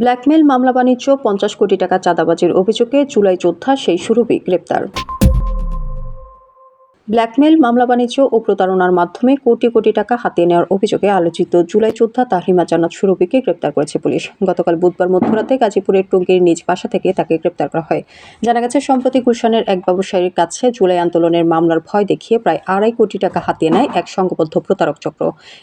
Blackmail মামলা বাণিজ্য পঞ্চাশ কোটি টাকা চাঁদাবাজির অভিযোগে জুলাই যোদ্ধা সেই সুরভি গ্রেপ্তার। ব্ল্যাকমেল মামলা বাণিজ্য ও প্রতারণার মাধ্যমে কোটি কোটি টাকা হাতিয়ে নেওয়ার অভিযোগে আলোচিত জুলাই যোদ্ধা তাহরিমা জান্নাত সুরভিকে গ্রেপ্তার করেছে পুলিশ। গতকাল বুধবার মধ্যরাতে গাজীপুরের টঙ্গীর নিজ বাসা থেকে তাকে গ্রেপ্তার করা হয়। জানা গেছে, সম্প্রতি গুলশানের এক ব্যবসায়ীর কাছে জুলাই আন্দোলনের মামলার ভয় দেখিয়ে প্রায় আড়াই কোটি টাকা হাতিয়ে নেয় এক সংঘবদ্ধ প্রতারক চক্র।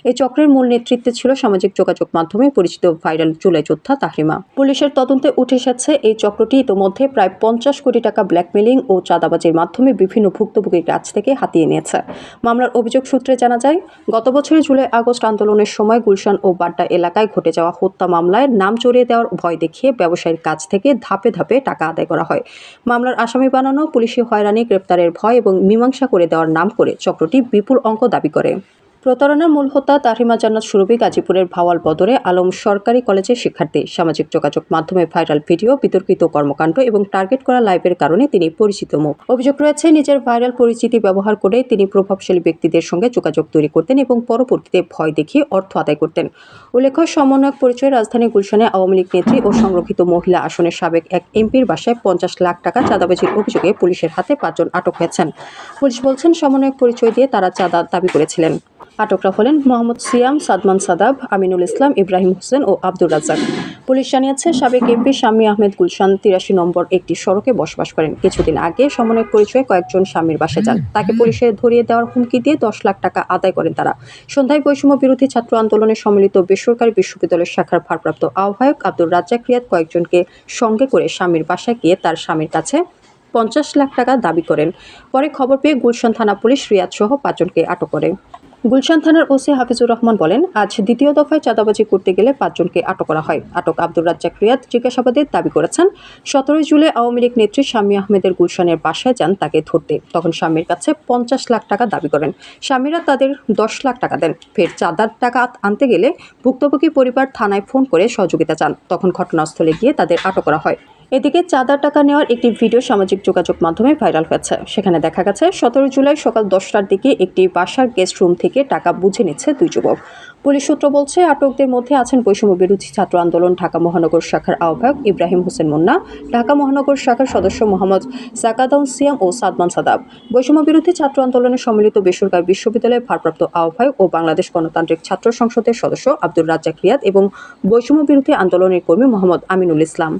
এই চক্রের মূল নেতৃত্বে ছিল সামাজিক যোগাযোগ মাধ্যমে পরিচিত ভাইরাল জুলাই যোদ্ধা তাহরিমা পুলিশের তদন্তে উঠে এসেছে, এই চক্রটি ইতোমধ্যে প্রায় পঞ্চাশ কোটি টাকা ব্ল্যাকমেলিং ও চাঁদাবাজির মাধ্যমে বিভিন্ন ভুক্তভোগীর কাছ থেকে হাতিয়ে নিয়েছে। মামলার অভিযোগ সূত্রে জানা যায়, গত বছরের জুলাই আগস্ট আন্দোলনের সময় গুলশান ও বাড্ডা এলাকায় ঘটে যাওয়া হত্যা মামলায় নাম চড়িয়ে দেওয়ার ভয় দেখিয়ে ব্যবসায়ীর কাছ থেকে ধাপে ধাপে টাকা আদায় করা হয়। মামলার আসামি বানানো, পুলিশি হয়রানি, গ্রেপ্তারের ভয় এবং মীমাংসা করে দেওয়ার নাম করে চক্রটি বিপুল অঙ্ক দাবি করে। প্রতারণার মূল হত্যা তাহিমা জান্নাত সুরভি গাজীপুরের ভাওয়াল বদরে আলম সরকারি কলেজের শিক্ষার্থী, সামাজিক যোগাযোগ মাধ্যমে ভাইরাল ভিডিও, বিতর্কিত কর্মকাণ্ড এবং টার্গেট করা লাইভের কারণে তিনি পরিচিত মুখ। অভিযোগ রয়েছে, নিজের ভাইরাল পরিচিতি ব্যবহার করে তিনি প্রভাবশালী ব্যক্তিদের সঙ্গে যোগাযোগ তৈরি করতেন এবং পরবর্তীতে ভয় দেখিয়ে অর্থ আদায় করতেন। উল্লেখ্য, সমন্বয়ক পরিচয়ে রাজধানী গুলশানে আওয়ামী লীগ নেত্রী ও সংরক্ষিত মহিলা আসনের সাবেক এক এমপির বাসায় পঞ্চাশ লাখ টাকা চাঁদাবাজির অভিযোগে পুলিশের হাতে পাঁচজন আটক হয়েছেন। পুলিশ বলছেন, সমন্বয়ক পরিচয় দিয়ে তারা চাঁদা দাবি করেছিলেন। আটকরা হলেন মোহাম্মদ সিয়াম সাদমান সাদাব, আমিনুল ইসলাম, ইব্রাহিম হোসেন ও আব্দুর রাজ্জাক। পুলিশ জানিয়েছে, সাবেক এমপি শামী আহমেদ গুলশান তিরাশি নম্বর একটি সড়কে বসবাস করেন। কিছুদিন আগে সমন্বয়ক পরিচয়ে কয়েকজন স্বামীর বাসা যান। তাকে পুলিশে ধরিয়ে দেওয়ার হুমকি দিয়ে দশ লাখ টাকা আদায় করেন তারা। সন্ধ্যায় বৈষম্য বিরোধী ছাত্র আন্দোলনে সম্মিলিত বেসরকারি বিশ্ববিদ্যালয়ের শাখার ভারপ্রাপ্ত আহ্বায়ক আব্দুর রাজ্জাক রিয়াদ কয়েকজনকে সঙ্গে করে স্বামীর বাসায় গিয়ে তার স্বামীর কাছে পঞ্চাশ লাখ টাকা দাবি করেন। পরে খবর পেয়ে গুলশান থানা পুলিশ রিয়াদ সহ পাঁচজনকে আটক করে। গুলশান থানার ওসি হাফিজুর রহমান বলেন, আজ দ্বিতীয় দফায় চাঁদাবাজি করতে গেলে পাঁচজনকে আটক করা হয়। আটক আব্দুর রাজ্জাক রিয়াদ জিজ্ঞাসাবাদে দাবি করেছেন, সতেরোই জুলাই আওয়ামী লীগ নেত্রী শামী আহমেদের গুলশানের বাসায় যান তাকে ধরতে। তখন স্বামীর কাছে পঞ্চাশ লাখ টাকা দাবি করেন। স্বামীরা তাদের দশ লাখ টাকা দেন। ফের চাঁদার টাকা আনতে গেলে ভুক্তভোগী পরিবার থানায় ফোন করে সহযোগিতা চান। তখন ঘটনাস্থলে গিয়ে তাদের আটক করা হয়। এদিকে চাঁদার টাকা নেওয়ার একটি ভিডিও সামাজিক যোগাযোগ মাধ্যমে ভাইরাল হয়েছে। সেখানে দেখা গেছে, সতেরো জুলাই সকাল দশটার দিকে একটি বাসার গেস্ট রুম থেকে টাকা বুঝে নিচ্ছে দুই যুবক। পুলিশ সূত্র বলছে, আটকদের মধ্যে আছেন বৈষম্য বিরোধী ছাত্র আন্দোলন, ঢাকা মহানগর শাখার আহ্বায়ক ইব্রাহিম হোসেন মুন্না, ঢাকা মহানগর শাখার সদস্য মোহাম্মদ সাকাদাউন সিয়াম ও সাদমান সাদাব। বৈষম্য বিরোধী ছাত্র আন্দোলনের সম্মিলিত বেসরকারি বিশ্ববিদ্যালয়ের ভারপ্রাপ্ত আহ্বায়ক ও বাংলাদেশ গণতান্ত্রিক ছাত্র সংসদের সদস্য আব্দুর রাজ্জাক রিয়াদ এবং বৈষম্য বিরোধী আন্দোলনের কর্মী মোহাম্মদ আমিনুল ইসলাম।